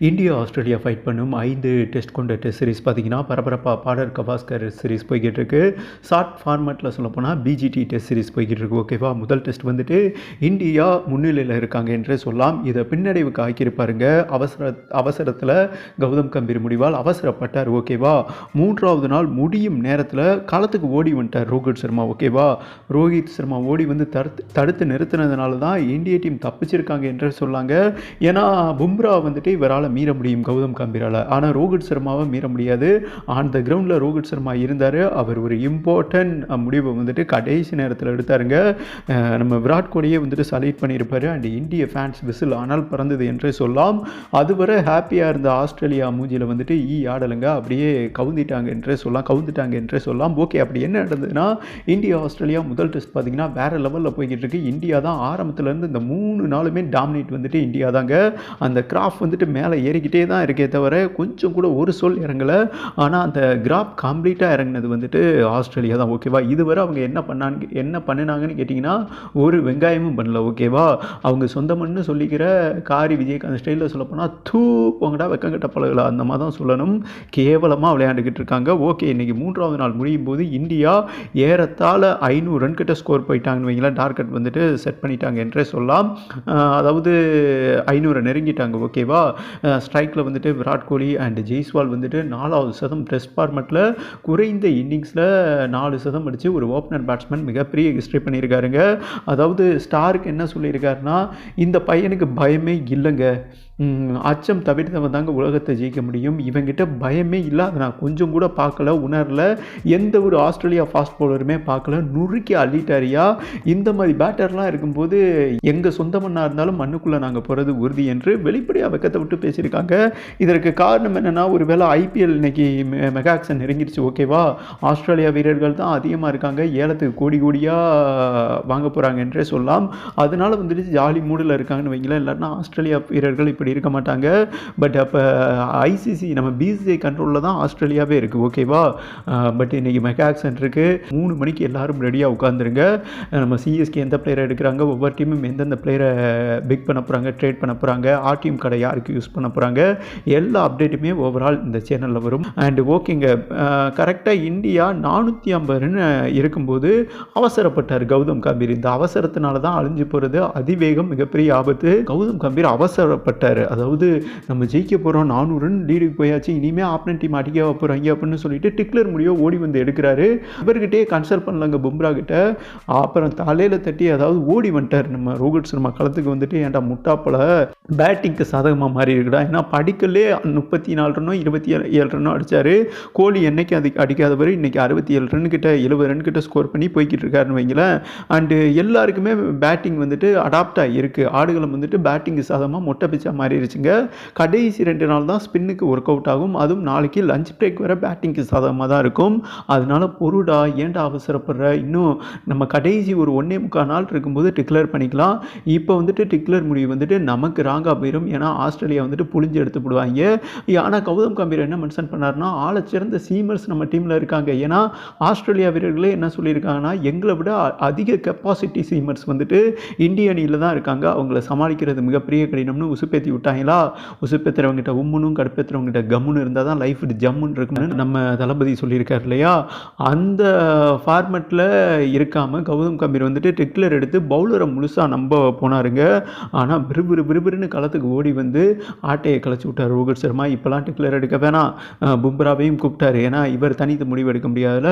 India Australia fight பண்ணும் ஐந்து test கொண்ட டெஸ்ட் சீரிஸ் பார்த்தீங்கன்னா பரபரப்பாக பாடர் கவாஸ்கர் சீரிஸ் போய்கிட்டு இருக்கு. ஷார்ட் ஃபார்மேட்டில் சொல்லப்போனால் பிஜிடி டெஸ்ட் சீரிஸ் போய்கிட்டு இருக்கு ஓகேவா முதல் டெஸ்ட் வந்துட்டு இந்தியா முன்னிலையில் இருக்காங்க என்றே சொல்லலாம். இதை பின்னடைவுக்கு ஆக்கியிருப்பாருங்க. அவசர அவசரத்தில் கௌதம் கம்பீர் முடிவால் அவசரப்பட்டார் ஓகேவா மூன்றாவது நாள் முடியும் நேரத்தில் காலத்துக்கு ஓடி வந்துட்டார் ரோஹித் சர்மா ஓகேவா ரோஹித் சர்மா ஓடி வந்து தடுத்து தடுத்து நிறுத்தினதுனால தான் இந்திய டீம் தப்பிச்சிருக்காங்க என்றே சொல்லாங்க. ஏன்னா பும்ரா வந்துட்டு இவரால் மீற முடியும் கௌதம் கம்பீரால். ஆனால் ரோஹித் சர்மாவை மீற முடியாது. ஆன் த கிரவுண்டில் ரோஹித் சர்மா இருந்தார். அவர் ஒரு இம்பார்ட்டன்ட் முடிவை வந்துட்டு கடைசி நேரத்தில் எடுத்தாருங்க. நம்ம விராட் கோலியே வந்துட்டு சலீட் பண்ணியிருப்பார். அண்ட் இந்திய ஃபேன்ஸ் விசில் ஆனால் பறந்தது என்றே சொல்லலாம். அதுவரை ஹாப்பியாக இருந்த ஆஸ்திரேலியா மூஞ்சியில் வந்துட்டு ஈ ஆடலுங்க. அப்படியே கவுந்திட்டாங்க என்றே சொல்லலாம். கவுந்துட்டாங்க என்றே சொல்லலாம். ஓகே அப்படி என்ன நடந்ததுன்னா இந்தியா ஆஸ்திரேலியா முதல் டெஸ்ட் பார்த்தீங்கன்னா வேறு லெவலில் போய்கிட்டு இருக்கு. இந்தியா தான் ஆரம்பத்துலேருந்து இந்த மூணு நாளுமே டாமினேட் வந்துட்டு இந்தியா தாங்க. அந்த கிராஃப் வந்துட்டு மேலே ஏறிக்கிட்டே தான் இருக்கே தவிர கொஞ்சம் கூட ஒரு சொல் இறங்கலை. ஆனால் அந்த கிராப் கம்ப்ளீட்டாக இறங்கினது வந்துட்டு ஆஸ்திரேலியா தான் ஓகேவா? இதுவரை அவங்க என்ன பண்ணான்னு என்ன பண்ணினாங்கன்னு கேட்டிங்கன்னா ஒரு வெங்காயமும் பண்ணல ஓகேவா? அவங்க சொந்தமன்னு சொல்லிக்கிற காரி விஜயகாந்த் ஸ்டைலில் சொல்லப்போனால் தூ போங்கடா வெக்கங்கட்ட பழகலாம் அந்த மாதிரி தான் சொல்லணும். கேவலமாக விளையாண்டுக்கிட்டு இருக்காங்க. ஓகே இன்றைக்கி மூன்றாவது நாள் முடியும் போது இந்தியா ஏறத்தாழ ஐநூறு ரன் கிட்ட ஸ்கோர் போயிட்டாங்கன்னு வைங்களேன் டார்கெட் வந்துட்டு செட் பண்ணிட்டாங்க என்றே சொல்லலாம் அதாவது ஐநூறு நெருங்கிட்டாங்க ஓகேவா? ஸ்ட்ரைக்கில் வந்துட்டு விராட் கோலி அண்ட் ஜெய்ஸ்வால் வந்துட்டு நாலாவது சதம் டெஸ்ட் ஃபார்மெட்டில் குறைந்த இன்னிங்ஸில் நாலு சதம் அடித்து ஒரு ஓப்பனர் பேட்ஸ்மேன் மிகப்பெரிய ஹிஸ்ட்ரி பண்ணியிருக்காருங்க. அதாவது ஸ்டாருக்கு என்ன சொல்லியிருக்காருன்னா இந்த பையனுக்கு பயமே இல்லைங்க. அச்சம் தவிர்த்தவன் தாங்க உலகத்தை ஜெயிக்க முடியும். இவங்கிட்ட பயமே இல்லை நான் கொஞ்சம் கூட பார்க்கல உணரல. எந்த ஒரு ஆஸ்திரேலியா ஃபாஸ்ட் பவுலருமே பார்க்கல. நுறுக்கி அள்ளிட்டாரியா. இந்த மாதிரி பேட்டர்லாம் இருக்கும்போது எங்கள் சொந்த மண்ணாக இருந்தாலும் மண்ணுக்குள்ளே நாங்கள் போகிறது உறுதி என்று வெளிப்படையாக வெக்கத்தை விட்டு பேசியிருக்காங்க. இதற்கு காரணம் என்னென்னா ஒருவேளை ஐபிஎல் இன்னைக்கு மெ- மெகா ஆக்ஷன் நெருங்கிடுச்சு ஓகேவா ஆஸ்திரேலியா வீரர்கள் தான் அதிகமாக இருக்காங்க. ஏலத்துக்கு கோடி கோடியாக வாங்க போகிறாங்க என்றே சொல்லலாம். அதனால் வந்துட்டு ஜாலி மூடில் இருக்காங்கன்னு வைங்களேன். இல்லைன்னா ஆஸ்திரேலியா வீரர்கள் இப்படி இருக்க மாட்டாங்க. பட் அப்போ ஐசிசி நம்ம பிசிஐ கண்ட்ரோலில் தான் ஆஸ்திரேலியாவே இருக்குது ஓகேவா பட் இன்றைக்கி மெகா இருக்குது மூணு மணிக்கு எல்லோரும் ரெடியாக உட்காந்துருங்க நம்ம சிஎஸ்கே எந்த பிளேயரை எடுக்கிறாங்க? ஒவ்வொரு டீமும் எந்தெந்த பிளேயரை பிக் பண்ண போகிறாங்க ட்ரேட் பண்ண போகிறாங்க ஆர்டிஎம் கடை யாருக்கு யூஸ் பண்ண போகிறாங்க எல்லா அப்டேட்டுமே ஓவரால் இந்த சேனலில் வரும். அண்ட் ஓகேங்க கரெக்டாக இந்தியா நானூற்றி ஐம்பது ரன் இருக்கும்போது அவசரப்பட்டார் கௌதம் கம்பீர். இந்த அவசரத்தினால தான் அழிஞ்சு போகிறது அதிவேகம் மிகப்பெரிய ஆபத்து. கௌதம் கம்பீர் அவசரப்பட்டார். அதாவது நம்ம ஜெயிக்க போகிறோம் நானூறு ரன் லீடுக்கு போயாச்சு இனிமேல் ஆப்னன் டீம் அடிக்க போகிறாங்க அப்படின்னு சொல்லிட்டு டிக்லர் முடியோ ஓடி வந்து எடுக்கிறாரு. இவர்கிட்டயே கன்சல்ட் பண்ணலங்க பும்ரா கிட்ட. அப்புறம் தலையில் தட்டி அதாவது ஓடி வந்துட்டார். நம்ம ரோஹித் சர்மா களத்துக்கு வந்துட்டு ஏன்டா முட்டாப்பல? பேட்டிங்க்கு சாதகமாக மாறி இருக்குடா ஏன்னா படிக்கலே முப்பத்தி நாலு ரனோ இருபத்தி ஏழு ஏழு அடித்தார் அடிச்சாரு. கோலி என்னைக்கு அது அடிக்காதவர் இன்னைக்கு அறுபத்தி ஏழு ரன் கிட்ட எழுபது ரன் கிட்ட ஸ்கோர் பண்ணி போய்கிட்டு இருக்காருன்னு வைங்களேன். அண்டு எல்லாருக்குமே பேட்டிங் வந்துட்டு அடாப்ட் ஆகிருக்கு ஆடுகளம் வந்துட்டு பேட்டிங்கு சாதகமாக மொட்டை பிச்சா மாறிடுச்சுங்க கடைசி ரெண்டு நாள் தான் ஸ்பின்னுக்கு ஒர்க் அவுட் ஆகும். அதுவும் நாளைக்கு லஞ்ச் பிரேக் வர பேட்டிங்க்கு சாதகமாக தான் இருக்கும். அதனால பொருடா ஏன்டா அவசரப்படுற? இன்னும் நம்ம கடைசி ஒரு ஒன்றே முக்கால் நாள் இருக்கும்போது டிக்ளேர் பண்ணிக்கலாம். இப்போ வந்துட்டு டிக்ளேர் முடிவு வந்துட்டு நமக்கு ராங்காக போயிடும் ஏன்னா ஆஸ்திரேலியா வந்துட்டு புளிஞ்சு எடுத்து போடுவாங்க. ஆனால் கௌதம் கம்பீர் என்ன மென்ஷன் பண்ணாருன்னா ஆளை சிறந்த சீமர்ஸ் நம்ம டீமில் இருக்காங்க. ஏன்னா ஆஸ்திரேலியா வீரர்களே என்ன சொல்லியிருக்காங்கன்னா எங்களை விட அ- அதிக கெப்பாசிட்டி சீமர்ஸ் வந்துட்டு இந்திய அணியில் தான் இருக்காங்க. அவங்கள சமாளிக்கிறது மிகப்பெரிய கடினம்னு உசுப்பேத்தி விட்டாங்களா? உசுப்பேத்துறவங்ககிட்ட உம்முனும் கடுப்பேத்துறவங்ககிட்ட கம்முன்னு இருந்தால் தான் லைஃப் ஜம்முன்னு இருக்குன்னு நம்ம தளபதி சொல்லியிருக்கார் இல்லையா? அந்த ஃபார்மெட்டில் இருக்காமல் கௌதம் கம்பீர் வந்துட்டு டிக்லர் எடுத்து பவுலரை முழுசாக நம்ப போனாருங்க. ஆனால் பிறுபிறு பிறுபிறுன்னு களத்துக்கு ஓடி வந்து ஆட்டையை கலைச்சி விட்டார் ரோஹித் சர்மா. இப்போலாம் டிக்லர் எடுக்க வேணாம். பும்ராவையும் கூப்பிட்டாரு. ஏன்னா இவர் தனித்து முடிவு எடுக்க முடியாதுல.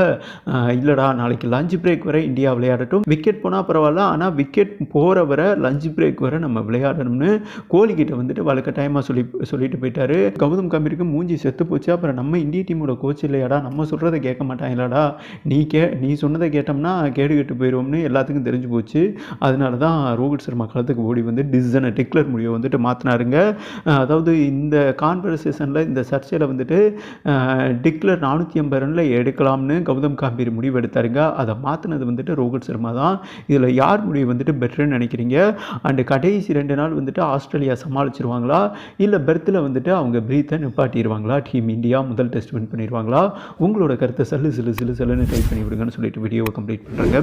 இல்லைடா நாளைக்கு லஞ்ச் பிரேக் வரை இந்தியா விளையாடட்டும். விக்கெட் போனால் பரவாயில்ல. ஆனால் விக்கெட் போகிற வரை லஞ்ச் பிரேக் வரை நம்ம விளையாடணும்னு கோலி கிட்ட வந்துட்டு வழக்கட்டாயமாக சொல்லி சொல்லிட்டு போயிட்டாரு. கௌதம் கம்பீருக்கு மூஞ்சி செத்து போச்சு. அப்புறம் நம்ம இந்திய டீமோட கோச் இல்லையாடா? நம்ம சொல்கிறத கேட்க மாட்டாங்களாடா? நீ கே நீ சொன்னதை கேட்டோம்னா கேடு கெட்டு போயிடுவோம்னு எல்லாத்துக்கும் தெரிஞ்சு போச்சு. அதனால தான் ரோஹித் சர்மா களத்துக்கு ஓடி வந்து டிசிஷனை டிக்ளர் முடிவை வந்துட்டு மாற்றினாருங்க அதாவது இந்த கான்வர்சேஷனில் இந்த சர்ச்சையில் வந்துட்டு டிக்ளர் நானூற்றி ஐம்பது ரனில் எடுக்கலாம்னு கௌதம் காம்பீர் முடிவு எடுத்தாருங்க அதை மாற்றினது வந்துட்டு ரோஹித் சர்மா தான். இதில் யார் முடிவு வந்துட்டு பெட்டர்னு நினைக்கிறீங்க? அண்டு கடைசி ரெண்டு நாள் வந்துட்டு ஆஸ்திரேலியா சமாளிச்சிருவாங்களா இல்லை பெர்த்தில் வந்துட்டு அவங்க பிரீத்தை நிப்பாட்டிடுவாங்களா டீம் இந்தியா முதல் டெஸ்ட் வின் பண்ணிடுவாங்களா உங்களோட கருத்தை சல்லு சிலு சிலு சிலுன்னு டைப் பண்ணி விடுங்கன்னு சொல்லிட்டு வீடியோவை கம்ப்ளீட் பண்ணுறாங்க